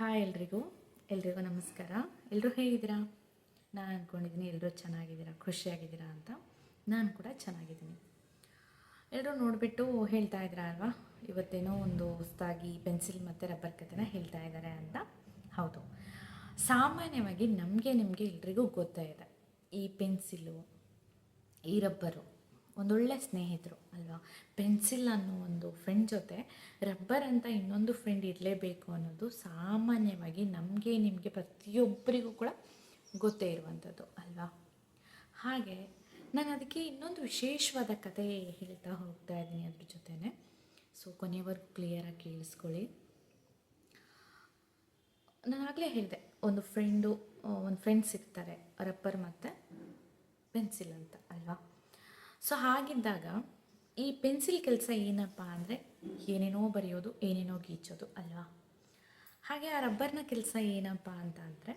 Hi ಎಲ್ರಿಗೂ ಎಲ್ರಿಗೂ ನಮಸ್ಕಾರ. ಎಲ್ಲರೂ ಹೇಗಿದ್ದೀರಾ? ನಾನು ಅಂದ್ಕೊಂಡಿದ್ದೀನಿ ಎಲ್ಲರೂ ಚೆನ್ನಾಗಿದ್ದೀರಾ? ಖುಷಿಯಾಗಿದ್ದೀರಾ ಅಂತ. ನಾನು ಕೂಡ ಚೆನ್ನಾಗಿದ್ದೀನಿ. ಎಲ್ಲರೂ ನೋಡಿಬಿಟ್ಟು ಹೇಳ್ತಾ ಇದ್ದೀರಾ ಅಲ್ವಾ? ಇವತ್ತೇನೋ ಒಂದು ಹೊಸ್ತಾಗಿ ಪೆನ್ಸಿಲ್ ಮತ್ತು ರಬ್ಬರ್ ಕಥೆನ ಹೇಳ್ತಾ ಇದ್ದಾರೆ ಅಂತ. ಹೌದು. ಸಾಮಾನ್ಯವಾಗಿ ನಮಗೆ, ನಿಮಗೆ ಎಲ್ರಿಗೂ ಗೊತ್ತೇ ಈ ಪೆನ್ಸಿಲು, ಈ ರಬ್ಬರು ಒಂದೊಳ್ಳೆ ಸ್ನೇಹಿತರು, ಅಲ್ವಾ? ಪೆನ್ಸಿಲ್ ಅನ್ನೋ ಒಂದು ಫ್ರೆಂಡ್ ಜೊತೆ ರಬ್ಬರ್ ಅಂತ ಇನ್ನೊಂದು ಫ್ರೆಂಡ್ ಇರಲೇಬೇಕು ಅನ್ನೋದು ಸಾಮಾನ್ಯವಾಗಿ ನಮಗೆ, ನಿಮಗೆ ಪ್ರತಿಯೊಬ್ಬರಿಗೂ ಕೂಡ ಗೊತ್ತೇ ಇರುವಂಥದ್ದು, ಅಲ್ವಾ? ಹಾಗೆ ನಾನು ಅದಕ್ಕೆ ಇನ್ನೊಂದು ವಿಶೇಷವಾದ ಕತೆ ಹೇಳ್ತಾ ಹೋಗ್ತಾ ಇದ್ದೀನಿ ಅದ್ರ ಜೊತೆನೆ. ಸೊ ಕೊನೆವರೆಗೂ ಕ್ಲಿಯರಾಗಿ ಕೇಳಿಸ್ಕೊಳ್ಳಿ. ನಾನು ಆಗಲೇ ಹೇಳಿದೆ, ಒಂದು ಫ್ರೆಂಡು ಒಂದು ಫ್ರೆಂಡ್ಸ್ ಸಿಗ್ತಾರೆ ರಬ್ಬರ್ ಮತ್ತು ಪೆನ್ಸಿಲ್ ಅಂತ, ಅಲ್ವಾ? ಸೊ ಹಾಗಿದ್ದಾಗ ಈ ಪೆನ್ಸಿಲ್ ಕೆಲಸ ಏನಪ್ಪ ಅಂದರೆ ಏನೇನೋ ಬರೆಯೋದು, ಏನೇನೋ ಗೀಚೋದು ಅಲ್ವಾ? ಹಾಗೆ ಆ ರಬ್ಬರ್ನ ಕೆಲಸ ಏನಪ್ಪ ಅಂತ ಅಂದರೆ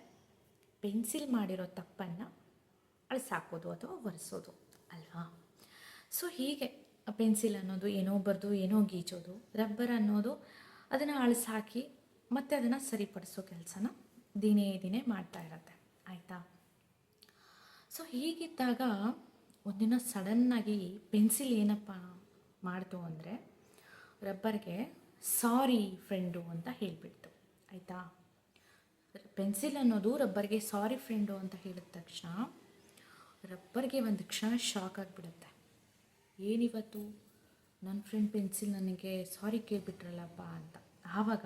ಪೆನ್ಸಿಲ್ ಮಾಡಿರೋ ತಪ್ಪನ್ನು ಅಳಿಸಾಕೋದು ಅಥವಾ ಒರೆಸೋದು ಅಲ್ವಾ? ಸೊ ಹೀಗೆ ಪೆನ್ಸಿಲ್ ಅನ್ನೋದು ಏನೋ ಬರೆದು, ಏನೋ ಗೀಚೋದು ರಬ್ಬರ್ ಅನ್ನೋದು ಅದನ್ನು ಅಳಿಸಾಕಿ ಮತ್ತೆ ಅದನ್ನು ಸರಿಪಡಿಸೋ ಕೆಲಸನ ದಿನೇ ದಿನೇ ಮಾಡ್ತಾ ಇರತ್ತೆ. ಆಯಿತಾ? ಸೊ ಹೀಗಿದ್ದಾಗ ಒಂದಿನ ಸಡನ್ನಾಗಿ ಪೆನ್ಸಿಲ್ ಏನಪ್ಪ ಮಾಡ್ತು ಅಂದರೆ ರಬ್ಬರ್ಗೆ ಸಾರಿ ಫ್ರೆಂಡು ಅಂತ ಹೇಳಿಬಿಡ್ತು. ಆಯಿತಾ? ಪೆನ್ಸಿಲ್ ಅನ್ನೋದು ರಬ್ಬರ್ಗೆ ಸಾರಿ ಫ್ರೆಂಡು ಅಂತ ಹೇಳಿದ ತಕ್ಷಣ ರಬ್ಬರ್ಗೆ ಒಂದು ಕ್ಷಣ ಶಾಕ್ ಆಗಿಬಿಡುತ್ತೆ. ಏನಿವತ್ತು? ನನ್ನ ಫ್ರೆಂಡ್ ಪೆನ್ಸಿಲ್ ನನಗೆ ಸಾರಿ ಕೇಳಿಬಿಟ್ರಲ್ಲಪ್ಪ ಅಂತ. ಆವಾಗ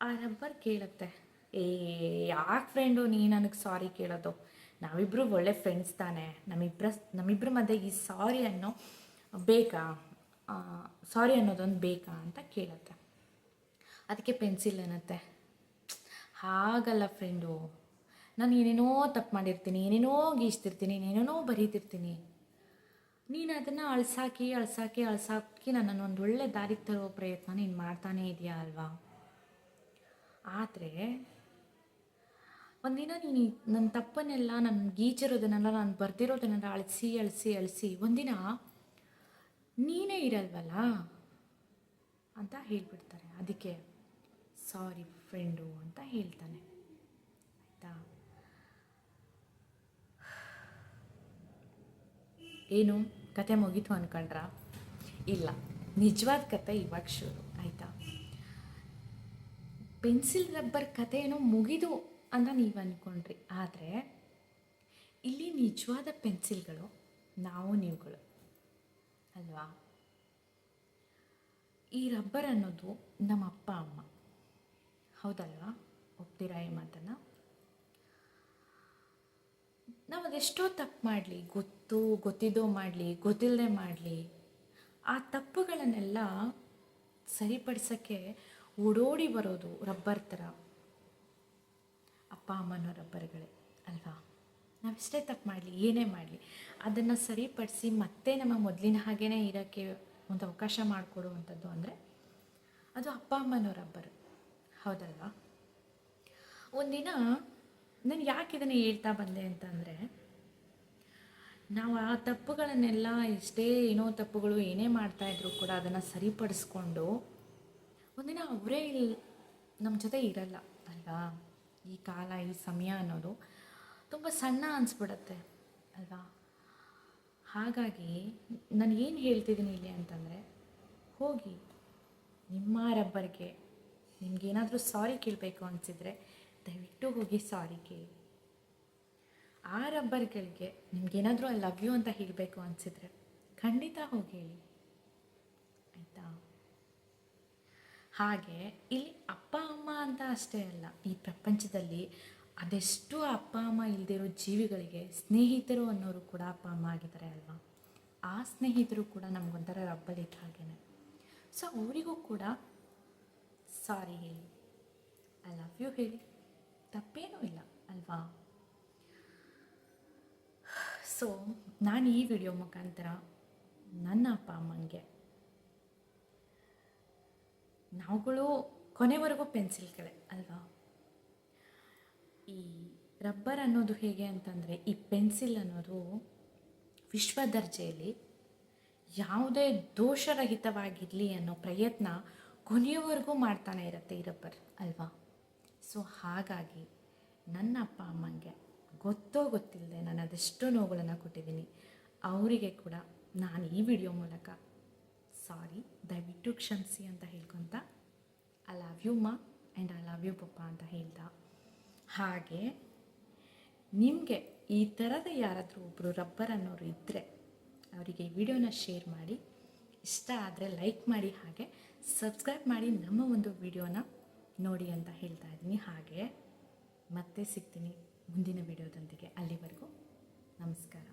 ಆ ರಬ್ಬರ್ ಕೇಳುತ್ತೆ, ಏ, ಯಾಕೆ ಫ್ರೆಂಡು ನೀ ನನಗೆ ಸಾರಿ ಕೇಳೋದು? ನಾವಿಬ್ಬರು ಒಳ್ಳೆ ಫ್ರೆಂಡ್ಸ್ ತಾನೆ. ನಮ್ಮಿಬ್ಬರ ನಮ್ಮಿಬ್ಬರ ಮಧ್ಯೆ ಈ ಸಾರಿ ಅನ್ನೋ ಬೇಕಾ? ಸಾರಿ ಅನ್ನೋದೊಂದು ಬೇಕಾ ಅಂತ ಕೇಳುತ್ತೆ. ಅದಕ್ಕೆ ಪೆನ್ಸಿಲ್ ಅನ್ನತ್ತೆ. ಹಾಗಲ್ಲ ಫ್ರೆಂಡು ನಾನು ಏನೇನೋ ತಪ್ಪು ಮಾಡಿರ್ತೀನಿ, ಏನೇನೋ ಗೀಚ್ತಿರ್ತೀನಿ ಏನೇನೋ ಬರೀತಿರ್ತೀನಿ. ನೀನು ಅದನ್ನು ಅಳ್ಸಾಕಿ ಅಳ್ಸಾಕಿ ಅಳ್ಸಾಕಿ ನನ್ನನ್ನು ಒಂದು ಒಳ್ಳೆ ದಾರಿಗೆ ತರೋ ಪ್ರಯತ್ನ ನೀನು ಮಾಡ್ತಾನೇ ಇದೆಯಾ ಅಲ್ವಾ? ಆದರೆ ಒಂದಿನ ನೀನು ನನ್ನ ತಪ್ಪನ್ನೆಲ್ಲ ನನ್ನ ಗೀಚಿರೋದನ್ನೆಲ್ಲ ನಾನು ಬರ್ದಿರೋದನ್ನೆಲ್ಲ ಅಳಿಸಿ ಅಳಿಸಿ ಅಳಿಸಿ, ಒಂದಿನ ನೀನೇ ಇರಲ್ವಲ್ಲ? ಅಂತ ಹೇಳಿಬಿಡ್ತಾರೆ. ಅದಕ್ಕೆ, ಸಾರಿ ಫ್ರೆಂಡು ಅಂತ ಹೇಳ್ತಾನೆ. ಆಯಿತಾ? ಏನು? ಕತೆ ಮುಗೀತು ಅಂದ್ಕೊಂಡ್ರ ಇಲ್ಲ. ನಿಜವಾದ ಕತೆ ಇವಾಗ ಶುರು. ಆಯಿತಾ? ಪೆನ್ಸಿಲ್, ರಬ್ಬರ್ ಕತೆ ಏನೋ ಮುಗಿದು ಅಂತ ನೀವು ಅಂದ್ಕೊಂಡ್ರಿ ಆದರೆ, ಇಲ್ಲಿ ನಿಜವಾದ ಪೆನ್ಸಿಲ್ಗಳು ನಾವು ನೀವುಗಳು. ಅಲ್ವಾ? ಈ ರಬ್ಬರ್ ಅನ್ನೋದು ನಮ್ಮ ಅಪ್ಪ, ಅಮ್ಮ. ಹೌದಲ್ವಾ? ಒಪ್ತೀರಾ ಈ ಮಾತನ್ನು? ನಾವು ಅದೆಷ್ಟೋ ತಪ್ಪು ಮಾಡಲಿ, ಗೊತ್ತು, ಗೊತ್ತಿದ್ದೋ ಮಾಡಲಿ ಗೊತ್ತಿಲ್ಲದೆ ಮಾಡಲಿ, ಆ ತಪ್ಪುಗಳನ್ನೆಲ್ಲ ಸರಿಪಡಿಸೋಕ್ಕೆ ಓಡೋಡಿ ಬರೋದು ರಬ್ಬರ್ ಥರ. ಅಪ್ಪ ಅಮ್ಮನೋ ರಬ್ಬರ್ಗಳೇ ಅಲ್ವಾ? ನಾವೆಷ್ಟೇ ತಪ್ಪು ಮಾಡಲಿ, ಏನೇ ಮಾಡಲಿ. ಅದನ್ನು ಸರಿಪಡಿಸಿ ಮತ್ತೆ ನಮ್ಮ ಮೊದಲಿನ ಹಾಗೇ ಇರೋಕ್ಕೆ ಒಂದು ಅವಕಾಶ ಮಾಡಿಕೊಡುವಂಥದ್ದು ಅಂದರೆ ಅದು ಅಪ್ಪ ಅಮ್ಮನವರೊಬ್ಬರು ರಬ್ಬರ್ ಹೌದಲ್ವಾ? ಒಂದಿನ ನಾನು ಯಾಕೆ ಇದನ್ನು ಹೇಳ್ತಾ ಬಂದೆ ಅಂತಂದರೆ, ನಾವು ಆ ತಪ್ಪುಗಳನ್ನೆಲ್ಲ ಎಷ್ಟೇ ಏನೋ ತಪ್ಪುಗಳು ಏನೇ ಮಾಡ್ತಾಯಿದ್ರು ಕೂಡ ಅದನ್ನು ಸರಿಪಡಿಸ್ಕೊಂಡು ಒಂದಿನ ಅವರೇ ಇಲ್ಲಿ ನಮ್ಮ ಜೊತೆ ಇರಲ್ಲ, ಅಲ್ವಾ? ಈ ಕಾಲ, ಈ ಸಮಯ ಅನ್ನೋದು ತುಂಬ ಸಣ್ಣ ಅನಿಸ್ಬಿಡತ್ತೆ, ಅಲ್ವಾ? ಹಾಗಾಗಿ ನಾನು ಏನು ಹೇಳ್ತಿದ್ದೀನಿ ಇಲ್ಲಿ ಅಂತಂದರೆ, ಹೋಗಿ ನಿಮ್ಮ ರಬ್ಬರ್ಗೆ ನಿಮಗೇನಾದರೂ ಸಾರಿ ಕೇಳಬೇಕು ಅನಿಸಿದರೆ ದಯವಿಟ್ಟು ಹೋಗಿ ಸಾರಿ ಕೇಳಿ. ಆ ರಬ್ಬರ್ಗಳಿಗೆ ನಿಮಗೇನಾದರೂ ಐ ಲವ್ ಯು ಅಂತ ಹೇಳಬೇಕು ಅನಿಸಿದರೆ ಖಂಡಿತ ಹೋಗಿ ಹೇಳಿ. ಆಯಿತಾ? ಹಾಗೆ ಇಲ್ಲಿ ಅಪ್ಪ, ಅಮ್ಮ ಅಂತ ಅಷ್ಟೇ ಅಲ್ಲ, ಈ ಪ್ರಪಂಚದಲ್ಲಿ ಅದೆಷ್ಟು ಅಪ್ಪ, ಅಮ್ಮ ಇಲ್ಲದಿರೋ ಜೀವಿಗಳಿಗೆ ಸ್ನೇಹಿತರು ಅನ್ನೋರು ಕೂಡ ಅಪ್ಪ, ಅಮ್ಮ ಆಗಿದ್ದಾರೆ ಅಲ್ವಾ? ಆ ಸ್ನೇಹಿತರು ಕೂಡ ನಮಗೊಂಥರ ರಬ್ಬಲಿದ್ದ ಹಾಗೇನೆ. ಸೊ ಅವರಿಗೂ ಕೂಡ ಸಾರಿ ಹೇಳಿ. ಐ ಲವ್ ಯು ಹೇಳಿ. ತಪ್ಪೇನೂ ಇಲ್ಲ, ಅಲ್ವಾ? ಸೊ ನಾನು ಈ ವಿಡಿಯೋ ಮುಖಾಂತರ ನನ್ನ ಅಪ್ಪ ಅಮ್ಮನಿಗೆ ನಾವುಗಳು ಕೊನೆವರೆಗೂ ಪೆನ್ಸಿಲ್ಗಳೇ, ಅಲ್ವಾ? ಈ ರಬ್ಬರ್ ಅನ್ನೋದು ಹೇಗೆ ಅಂತಂದರೆ, ಈ ಪೆನ್ಸಿಲ್ ಅನ್ನೋದು ವಿಶ್ವ ದರ್ಜೆಯಲ್ಲಿ ಯಾವುದೇ ದೋಷರಹಿತವಾಗಿರಲಿ ಅನ್ನೋ ಪ್ರಯತ್ನ ಕೊನೆಯವರೆಗೂ ಮಾಡ್ತಾನೆ ಇರುತ್ತೆ ಈ ರಬ್ಬರ್, ಅಲ್ವಾ? ಸೊ ಹಾಗಾಗಿ ನನ್ನ ಅಪ್ಪ ಅಮ್ಮಂಗೆ ಗೊತ್ತೋ ಗೊತ್ತಿಲ್ಲದೆ ನಾನು ಅದೆಷ್ಟೋ ನೋವುಗಳನ್ನು ಕೊಟ್ಟಿದ್ದೀನಿ. ಅವರಿಗೆ ಕೂಡ ನಾನು ಈ ವಿಡಿಯೋ ಮೂಲಕ ಸಾರಿ, ದಯವಿಟ್ಟು ಕ್ಷಮಿಸಿ ಅಂತ ಹೇಳ್ಕೊತ ಐ ಲವ್ ಯು ಮಾ ಆ್ಯಂಡ್ ಐ ಲವ್ ಯು ಪಪ್ಪ ಅಂತ ಹೇಳ್ದ. ಹಾಗೆ ನಿಮಗೆ ಈ ಥರದ ಯಾರಾದರೂ ಒಬ್ಬರು ರಬ್ಬರ್ ಅನ್ನೋರು ಇದ್ದರೆ ಅವರಿಗೆ ವಿಡಿಯೋನ ಶೇರ್ ಮಾಡಿ, ಇಷ್ಟ ಆದರೆ ಲೈಕ್ ಮಾಡಿ, ಹಾಗೆ ಸಬ್ಸ್ಕ್ರೈಬ್ ಮಾಡಿ ನಮ್ಮ ಒಂದು ವಿಡಿಯೋನ ನೋಡಿ ಅಂತ ಹೇಳ್ತಾ ಇದ್ದೀನಿ. ಹಾಗೆ ಮತ್ತೆ ಸಿಗ್ತೀನಿ ಮುಂದಿನ ವಿಡಿಯೋದೊಂದಿಗೆ. ಅಲ್ಲಿವರೆಗೂ ನಮಸ್ಕಾರ.